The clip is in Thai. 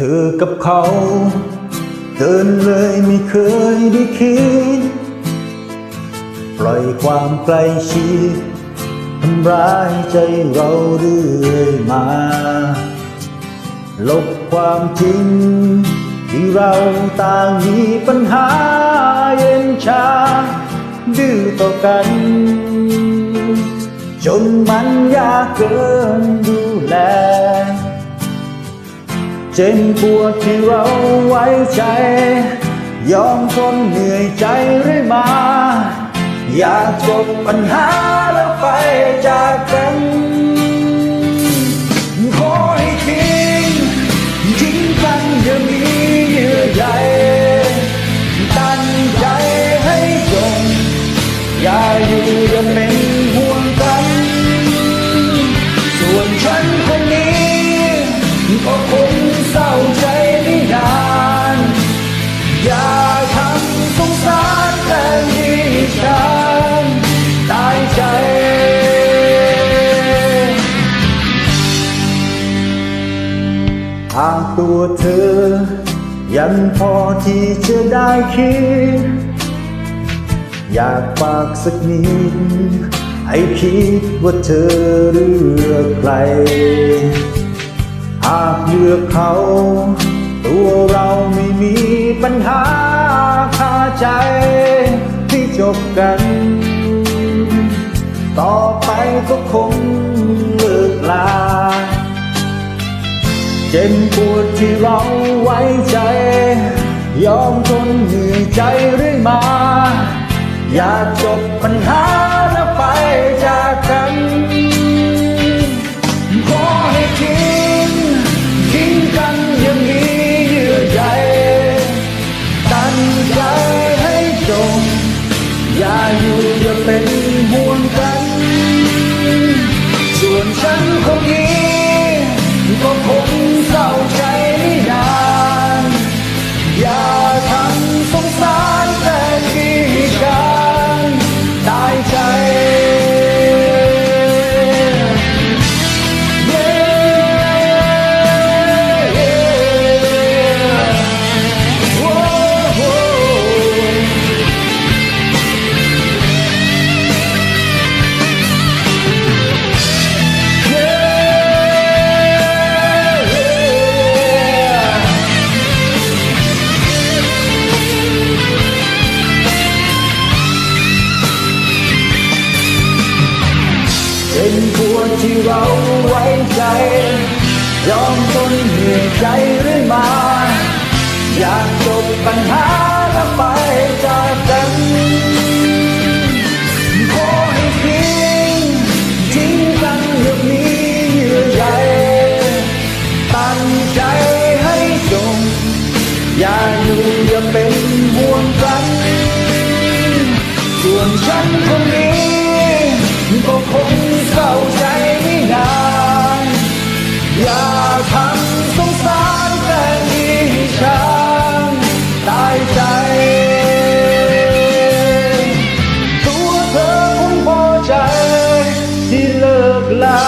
เธอกับเขาเกินเลยไม่เคยได้คิด ปล่อยความใกล้ชิดทำร้ายใจเราเรื่อยมา ลบความจริง ที่เราต่างมีปัญหาเย็นชา ดื้อต่อกัน จนมันยากเกินดูแล เจ็บปวดที่เราไว้ใจ ยอมทนเหนื่อยใจเรื่อยมา อยากจบปัญหาแล้วไปจากกันขอให้ทิ้งทิ้งกันอย่ามีเยื่อใยตั้งใจให้จงอย่าอยู่อย่าเป็นห่วงกัน ส่วนฉันคนนี้ก็คงากตัวเธอ ยังพอที่จะได้คิด อยากฝากสักนิด ให้คิดว่าเธอเลือกใคร หากเลือกเขา ตัวเราไม่มีปัญหาคาใจที่จบกัน ต่อไปก็คงเลิกลา เจ็บปวดที่เราไว้ใจ ยอมทนเหนื่อยใจเรื่อยมา อยากจบปัญหาแล้วไปจากกันขอให้ทิ้งทิ้งกันอย่างนี้เยื่อใยตั้งใจให้จงอย่าอยู่ เป็นปวดที่เราไว้ใจ ยอมทนเหนื่อยใจเรื่อยมา อยากจบปัญหาแล้วไปจากกันขอให้ทิ้งทิ้งกันอย่างนี้เยื่อใยตั้งใจให้จง อย่าอยู่อย่าเป็นห่วงกัน ส่วนฉันคนนี้ love.